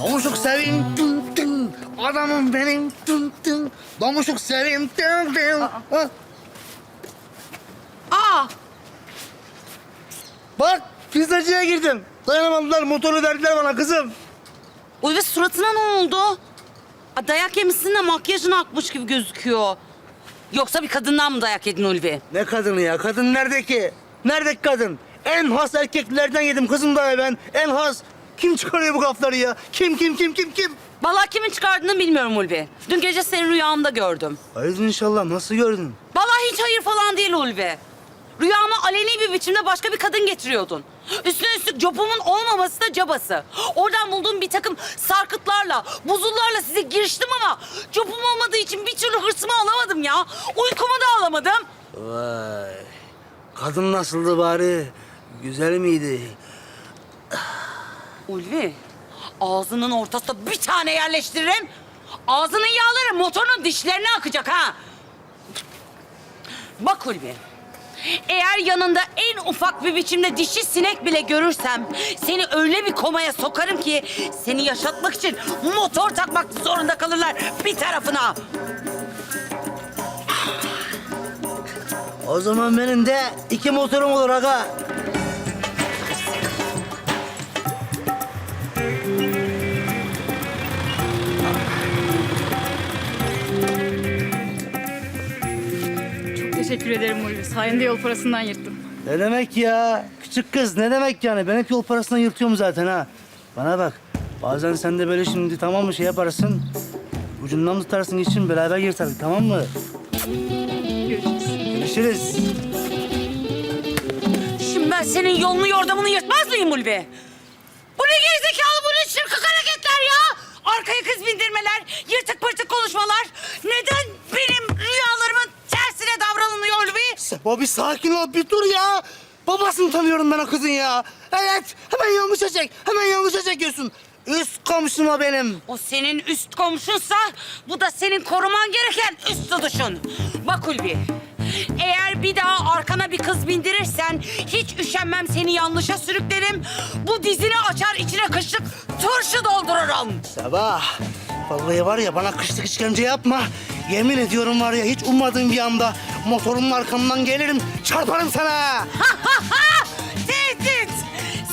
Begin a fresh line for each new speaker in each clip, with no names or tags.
Domuşuk seveyim tın tın. Adamım benim tın tın. Domuşuk seveyim tın tın.
Aa,
Bak pizzacıya girdim. Dayanamadılar motoru verdiler bana kızım.
Ulvi suratına ne oldu? Dayak yemişsin de makyajın akmış gibi gözüküyor. Yoksa bir kadından mı dayak yedin Ulvi?
Ne kadını ya? Kadın nerede ki? Nerede kadın? En has erkeklerden yedim kızım da ben. En has. Kim çıkarıyor bu gafları ya? Kim kim kim kim kim?
Vallahi kimin çıkardığını bilmiyorum Ulvi. Dün gece seni rüyamda gördüm.
Hayır inşallah. Nasıl gördün?
Vallahi hiç hayır falan değil Ulvi. Rüyama aleni bir biçimde başka bir kadın getiriyordun. Üstüne üstlük copumun olmaması da cabası. Oradan bulduğum bir takım sarkıtlarla, buzullarla size giriştim ama copum olmadığı için bir türlü hırsımı alamadım ya. Uykumu da alamadım.
Vay. Kadın nasıldı bari? Güzel miydi?
Ulvi, ağzının ortasına bir tane yerleştiririm. Ağzının yağları motorun dişlerine akacak ha. Bak Ulvi, eğer yanında en ufak bir biçimde dişi sinek bile görürsem... ...seni öyle bir komaya sokarım ki... ...seni yaşatmak için motor takmak zorunda kalırlar bir tarafına.
O zaman benim de iki motorum olur aga.
Teşekkür ederim Ulvi. Sayende yol parasından yırttım.
Ne demek ya? Küçük kız ne demek yani? Ben hep yol parasından yırtıyorum zaten ha. Bana bak. Bazen sen de böyle şimdi tamam mı şey yaparsın. Ucundan tutarsın için beraber yırtarız tamam mı?
Görüşürüz.
Görüşürüz.
Şimdi ben senin yolunu yordamını yırtmaz mıyım Ulvi? Bu ne gerizekalı, bu ne çırkık hareketler ya? Arkaya kız bindirmeler, yırtık pırtık konuşmalar. Neden benim rüyalarımın
Bir sakin ol bir dur ya. Babasını tanıyorum ben o kızın ya. Evet hemen yanlışa çek. Hemen yanlışa çekiyorsun. Üst komşum o benim.
O senin üst komşunsa bu da senin koruman gereken üst tutuşun. Bak Ulvi, eğer bir daha arkana bir kız bindirirsen hiç üşenmem seni yanlışa sürüklerim. Bu dizini açar içine kışlık turşu doldururum.
Sabah. Vallahi var ya bana kışlık işkence yapma. Yemin ediyorum var ya hiç ummadığım bir anda motorunun arkamdan gelirim çarparım sana.
Tehdit!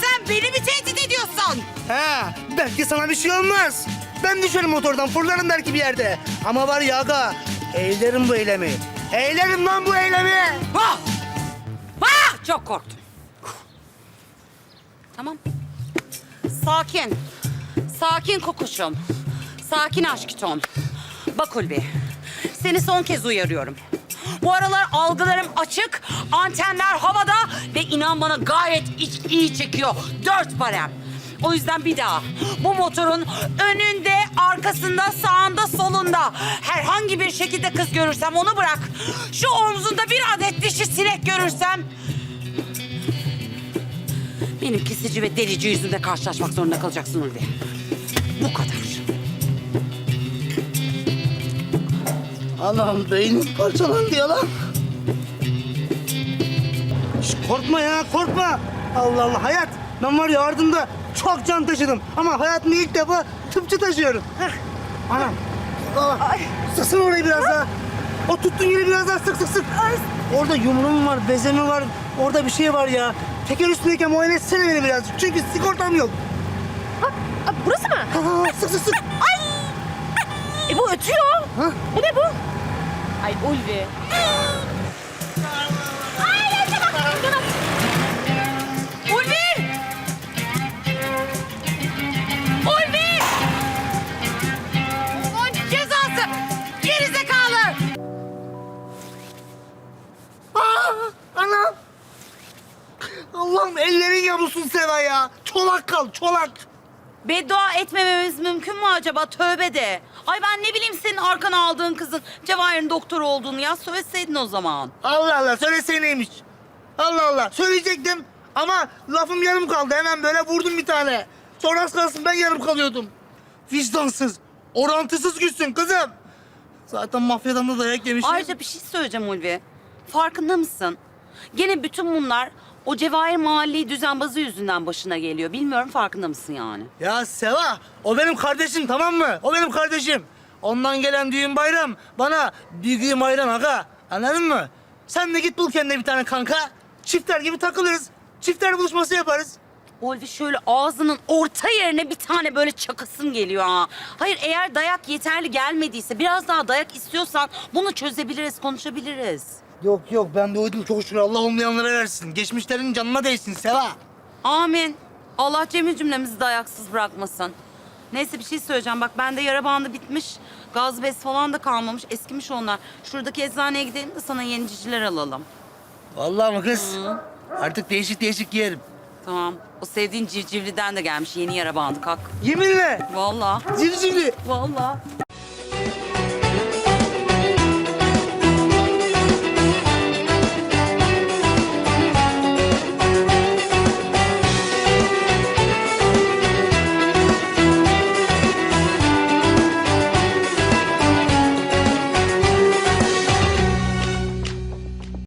Sen beni mi tehdit ediyorsun?
Ha, belki sana bir şey olmaz. Ben düşerim motordan fırlarım belki bir yerde. Ama var ya aga eylerim bu eylemi. Eylerim lan bu eylemi.
Ah! Ah! Çok korktum. Tamam. Sakin. Sakin kokuşum. Sakin aşkitom. Bak Ulvi, seni son kez uyarıyorum. Bu aralar algılarım açık, antenler havada ve inan bana gayet iç- iyi çekiyor. Dört parem. O yüzden bir daha bu motorun önünde, arkasında, sağında, solunda herhangi bir şekilde kız görürsem onu bırak. Şu omzunda bir adet dişi sinek görürsem benim kesici ve delici yüzünde karşılaşmak zorunda kalacaksın Ulvi. Bu kadar.
Anam beynim parçalandı ya lan. Şş, korkma ya korkma. Allah Allah hayat. Ben var ya ardında çok can taşıdım. Ama hayatımda ilk defa tıpçı taşıyorum. Heh. Anam. Aa, sıksın orayı biraz daha. O tuttuğun yeri biraz daha sık sık sık. Orada yumruğum var, bezemi var. Orada bir şey var ya. Teker üstündeyken muayene etsene beni birazcık. Çünkü sigortam yok.
Aa, burası mı?
Ha, sık sık sık.
E bu ötüyor.
Ha?
Bu ne bu? Ay Ulvi.
Ulvi! Ulvi! Onun cezası! Geri zekalı!
Aa, anam. Allah'ım ellerin yamulsun Seva ya. Çolak kal, çolak.
Beddua etmememiz mümkün mü acaba? Tövbe de. Ay ben ne bileyim senin arkana aldığın kızın Cevahir'in doktoru olduğunu ya. Söyleseydin o zaman.
Allah Allah, söyleseymiş. Allah Allah, söyleyecektim. Ama lafım yarım kaldı. Hemen böyle vurdum bir tane. Sonra az kalsın ben yarım kalıyordum. Vicdansız, orantısız güçsün kızım. Zaten mafyadan da dayak yemişim.
Ayrıca bir şey söyleyeceğim Ulvi. Farkında mısın? Gene bütün bunlar O Cevahir mahalleyi düzenbazı yüzünden başına geliyor. Bilmiyorum farkında mısın yani?
Ya Seva, o benim kardeşim tamam mı? O benim kardeşim. Ondan gelen düğün bayram bana büyüğüm ayran aga. Anladın mı? Sen de git bul kendine bir tane kanka. Çiftler gibi takılırız. Çiftler buluşması yaparız.
Ulvi şöyle ağzının orta yerine bir tane böyle çakasın geliyor ha. Hayır eğer dayak yeterli gelmediyse biraz daha dayak istiyorsan bunu çözebiliriz, konuşabiliriz.
Yok yok ben de uydum çok şükür Allah olmayanlara versin. Geçmişlerin canına değsin Seva.
Amin. Allah cemi cümlemizi dayaksız bırakmasın. Neyse bir şey söyleyeceğim. Bak bende yara bandı bitmiş. Gaz bez falan da kalmamış. Eskimiş onlar. Şuradaki eczaneye gidelim de sana yeni ciciler alalım.
Vallahi mı kız? Artık değişik değişik giyerim.
Tamam. O sevdiğin civcivliden de gelmiş yeni yara bandı kalk.
Yeminle.
Vallahi.
Civcivli.
Vallahi.